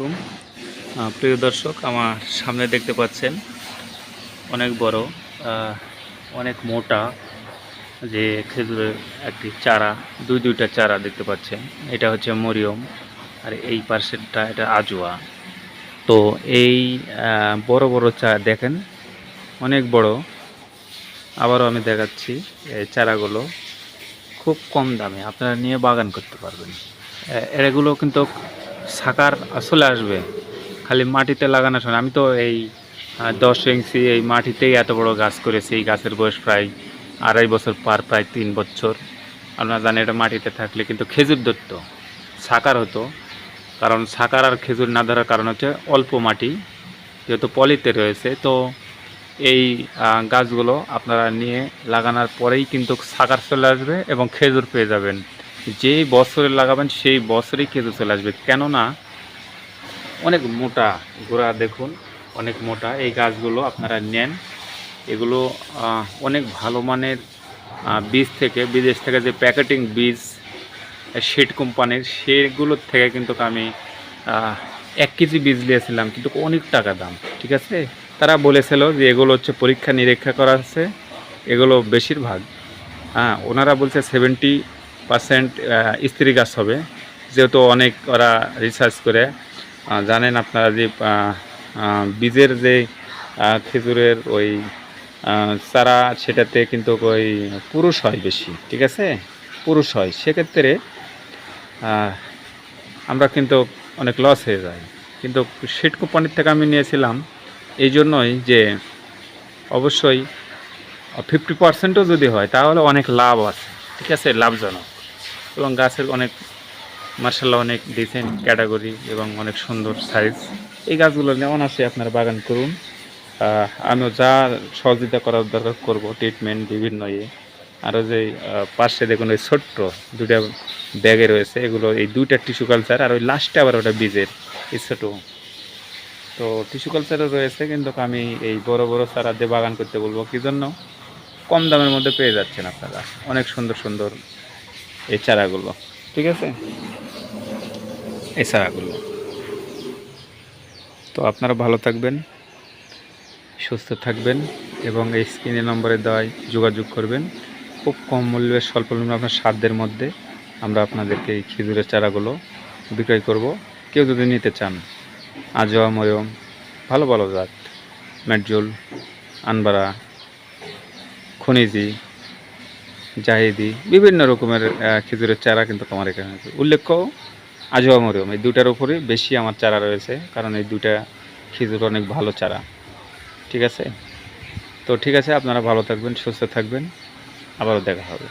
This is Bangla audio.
আলাইকুম। প্রিয় দর্শক, আমার সামনে দেখতে পাচ্ছেন অনেক বড় অনেক মোটা যে খেজুরের একটি চারা, দুই দুইটা চারা দেখতে পাচ্ছেন। এটা হচ্ছে মরিয়ম আর এই পাশেরটা এটা আজোয়া। তো এই বড় বড় চা দেখেন, অনেক বড়। আবারও আমি দেখাচ্ছি এই চারাগুলো খুব কম দামে, আপনারা নিয়ে বাগান করতে পারবেন। এগুলো কিন্তু সাকার চলে আসবে। খালি মাটিতে লাগানো সময় আমি তো এই দশ ইঞ্চি এই মাটিতেই এত বড় গাছ করেছি। এই গাছের বয়স প্রায় আড়াই বছর পার, প্রায় তিন বছর। আপনারা জানেন এটা মাটিতে থাকলে কিন্তু খেজুর ধরতো। সাকার হতো। কারণ সাকার আর খেজুর না ধরার কারণ হচ্ছে অল্প মাটি। যেহেতু পলিতে রয়েছে, তো এই গাছগুলো আপনারা নিয়ে লাগানোর পরেই কিন্তু সাকার চলে আসবে এবং খেজুর পেয়ে যাবেন। যেই বছরে লাগাবেন সেই বছরেই খেজুর চলে আসবে। কেননা অনেক মোটা গোড়া দেখুন, অনেক মোটা। এই গাছগুলো আপনারা নেন। এগুলো অনেক ভালো মানের বীজ থেকে, বিদেশ থেকে যে প্যাকেটিং বীজ, শেড কোম্পানির, সেগুলোর থেকে কিন্তু আমি এক কেজি বীজ নিয়েছিলাম, কিন্তু অনেক টাকা দাম, ঠিক আছে? তারা বলেছিল যে এগুলো হচ্ছে পরীক্ষা নিরীক্ষা করা আছে, এগুলো বেশিরভাগ। হ্যাঁ ওনারা বলছে সেভেন্টি পার্সেন্ট স্ত্রী গাছ হবে। যেহেতু অনেক ওরা রিসার্চ করে জানেন আপনারা যে বীজের যে খেজুরের ওই চারা, সেটাতে কিন্তু ওই পুরুষ হয় বেশি, ঠিক আছে? পুরুষ হয়। সেক্ষেত্রে আমরা কিন্তু অনেক লস হয়ে যায় কিন্তু শিট কোম্পানির থেকে আমি নিয়েছিলাম এই জন্যই যে, অবশ্যই ফিফটি পার্সেন্টও যদি হয়, তাহলে অনেক লাভ আছে, ঠিক আছে? লাভজনক। এবং গাছের অনেক মার্শাল্লাহ অনেক ডিসেন্ট ক্যাটাগরি এবং অনেক সুন্দর সাইজ এই গাছগুলো যেমন আছে, আপনারা বাগান করুন। আমিও যা সহযোগিতা করার দরকার করব ট্রিটমেন্ট বিভিন্ন ইয়ে। আরও যে পাশে দেখুন ওই ছোট্ট দুটা ব্যাগে রয়েছে, এগুলো এই দুইটা টিস্যু কালচার আর ওই লাস্টে আবার ওটা বীজের, এই ছোটো। তো টিস্যু কালচারও রয়েছে, কিন্তু আমি এই বড় বড় চারা দিয়ে বাগান করতে বলব। কি জন্য? কম দামের মধ্যে পেয়ে যাচ্ছেন আপনারা। অনেক সুন্দর সুন্দর এই চারাগুলো। ঠিক আছে? এই চারাগুলো। তো আপনারা ভালো থাকবেন সুস্থ থাকবেন এবং এই স্ক্রিনের নম্বরে দেওয়ায় যোগাযোগ করবেন। খুব কম মূল্যে স্বল্প মূল্যে আপনার সাধ্যের মধ্যে আমরা আপনাদেরকে এই খেজুরের চারাগুলো বিক্রয় করব। কেউ যদি নিতে চান আজোয়া ময়ম ভালো ভালো জাত মেটজুল আনবারা খনিজি জাহিদি, বিভিন্ন রকমের খেজুরের চারা কিন্তু আমার এখানে আছে। উল্লেখ্য আজোয়া মরিয়ম এই দুটার উপরে বেশি আমার চারা রয়েছে, কারণ এই দুটা খেজুর অনেক ভালো চারা। ঠিক আছে? তো ঠিক আছে, আপনারা ভালো থাকবেন, সুস্থ থাকবেন, আবারও দেখা হবে।